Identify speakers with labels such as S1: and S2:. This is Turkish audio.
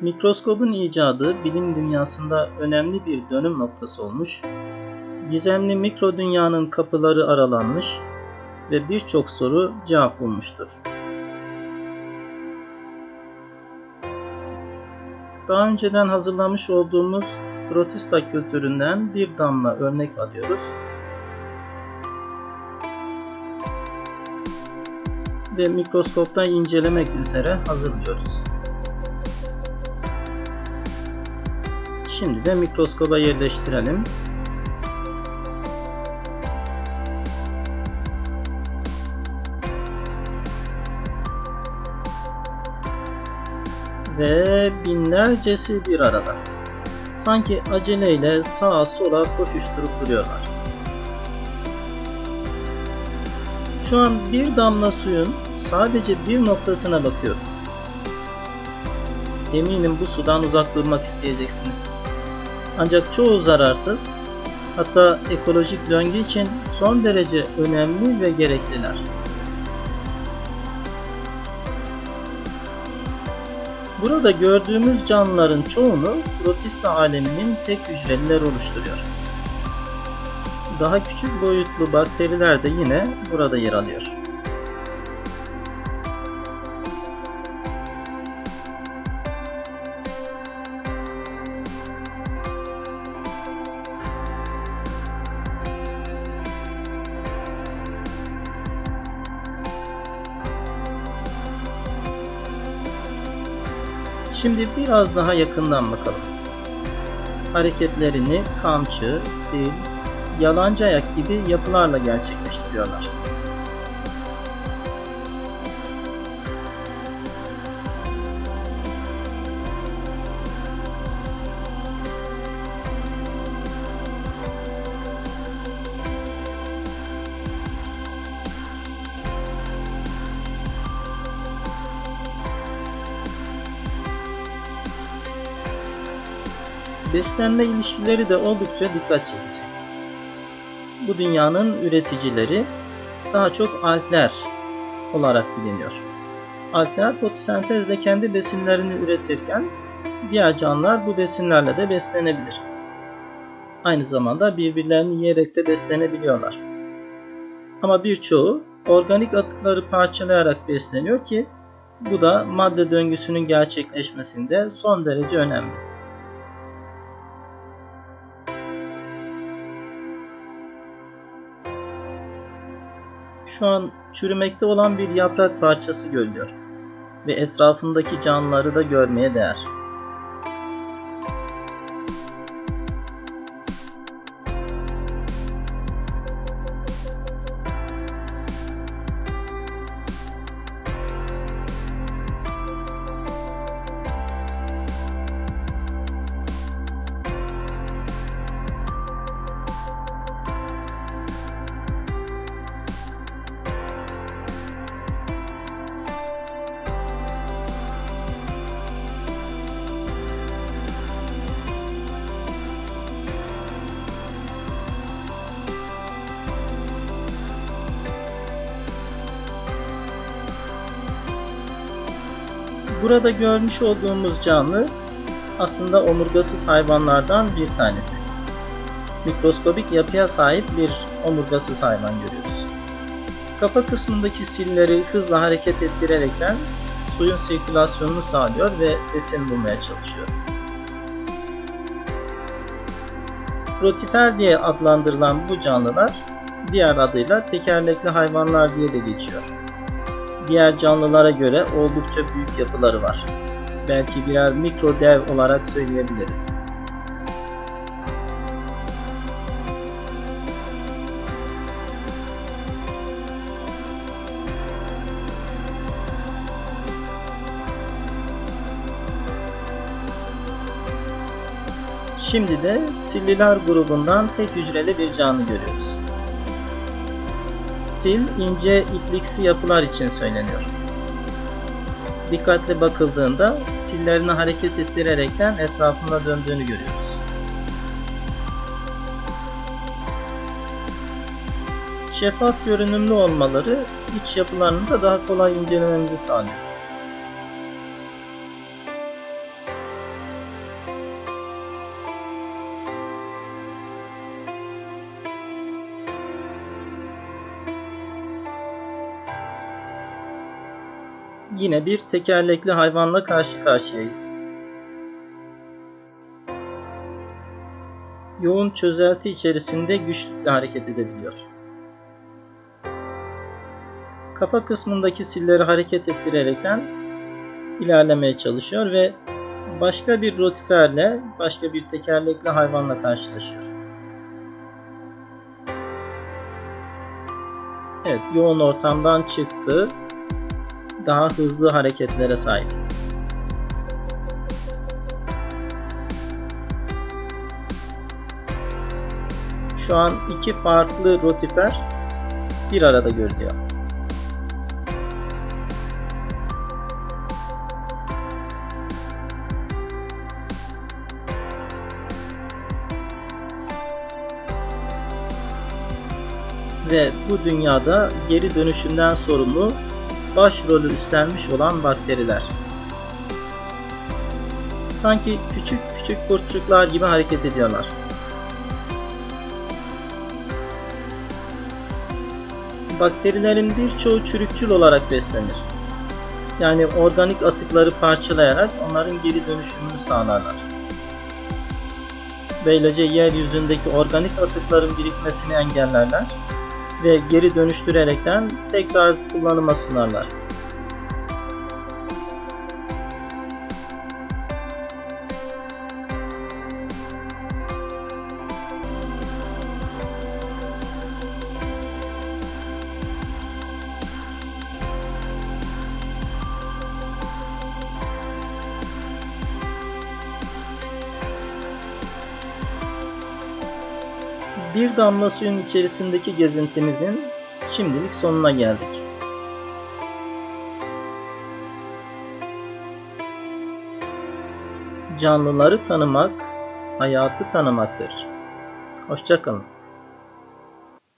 S1: Mikroskobun icadı bilim dünyasında önemli bir dönüm noktası olmuş, gizemli mikro dünyanın kapıları aralanmış ve birçok soru cevap bulmuştur. Daha önceden hazırlamış olduğumuz protista kültüründen bir damla örnek alıyoruz. Ve mikroskopta incelemek üzere hazırlıyoruz. Şimdi de mikroskoba yerleştirelim. Ve binlercesi bir arada. Sanki aceleyle sağa sola koşuşturup duruyorlar. Şu an bir damla suyun sadece bir noktasına bakıyoruz. Eminim bu sudan uzak durmak isteyeceksiniz. Ancak çoğu zararsız, hatta ekolojik döngü için son derece önemli ve gerekliler. Burada gördüğümüz canlıların çoğunu protista aleminin tek hücreliler oluşturuyor. Daha küçük boyutlu bakteriler de yine burada yer alıyor. Şimdi biraz daha yakından bakalım. Hareketlerini kamçı, sil, yalancı ayak gibi yapılarla gerçekleştiriyorlar. Beslenme ilişkileri de oldukça dikkat çekici. Bu dünyanın üreticileri daha çok algler olarak biliniyor. Algler fotosentezle kendi besinlerini üretirken diğer canlılar bu besinlerle de beslenebilir. Aynı zamanda birbirlerini yiyerek de beslenebiliyorlar. Ama birçoğu organik atıkları parçalayarak besleniyor ki bu da madde döngüsünün gerçekleşmesinde son derece önemli. Şu an çürümekte olan bir yaprak parçası görülüyor ve etrafındaki canlıları da görmeye değer. Burada görmüş olduğumuz canlı aslında omurgasız hayvanlardan bir tanesi. Mikroskobik yapıya sahip bir omurgasız hayvan görüyoruz. Kafa kısmındaki silleri hızla hareket ettirerekten suyun sirkülasyonunu sağlıyor ve besin bulmaya çalışıyor. Rotifer diye adlandırılan bu canlılar diğer adıyla tekerlekli hayvanlar diye de geçiyor diğer canlılara göre oldukça büyük yapıları var. Belki birer mikro dev olarak söyleyebiliriz. Şimdi de silliler grubundan tek hücreli bir canlı görüyoruz. Sil ince ipliksi yapılar için söyleniyor. Dikkatle bakıldığında sillerini hareket ettirerekten etrafında döndüğünü görüyoruz. Şeffaf görünümlü olmaları iç yapılarını da daha kolay incelememizi sağlıyor. Yine bir tekerlekli hayvanla karşı karşıyayız. Yoğun çözelti içerisinde güçlükle hareket edebiliyor. Kafa kısmındaki silleri hareket ettirerekten ilerlemeye çalışıyor ve başka bir rotiferle, başka bir tekerlekli hayvanla karşılaşıyor. Evet, yoğun ortamdan çıktı. Daha hızlı hareketlere sahip. Şu an iki farklı rotifer bir arada görülüyor. ve bu dünyada geri dönüşümden sorumlu başrolü üstlenmiş olan bakteriler. Sanki küçük küçük kurtçuklar gibi hareket ediyorlar. Bakterilerin birçoğu çürükçül olarak beslenir. Yani organik atıkları parçalayarak onların geri dönüşümünü sağlarlar. Böylece yeryüzündeki organik atıkların birikmesini engellerler ve geri dönüştürerekten tekrar kullanıma sunarlar. Bir damla suyun içerisindeki gezintimizin şimdilik sonuna geldik. Canlıları tanımak, hayatı tanımaktır. Hoşçakalın.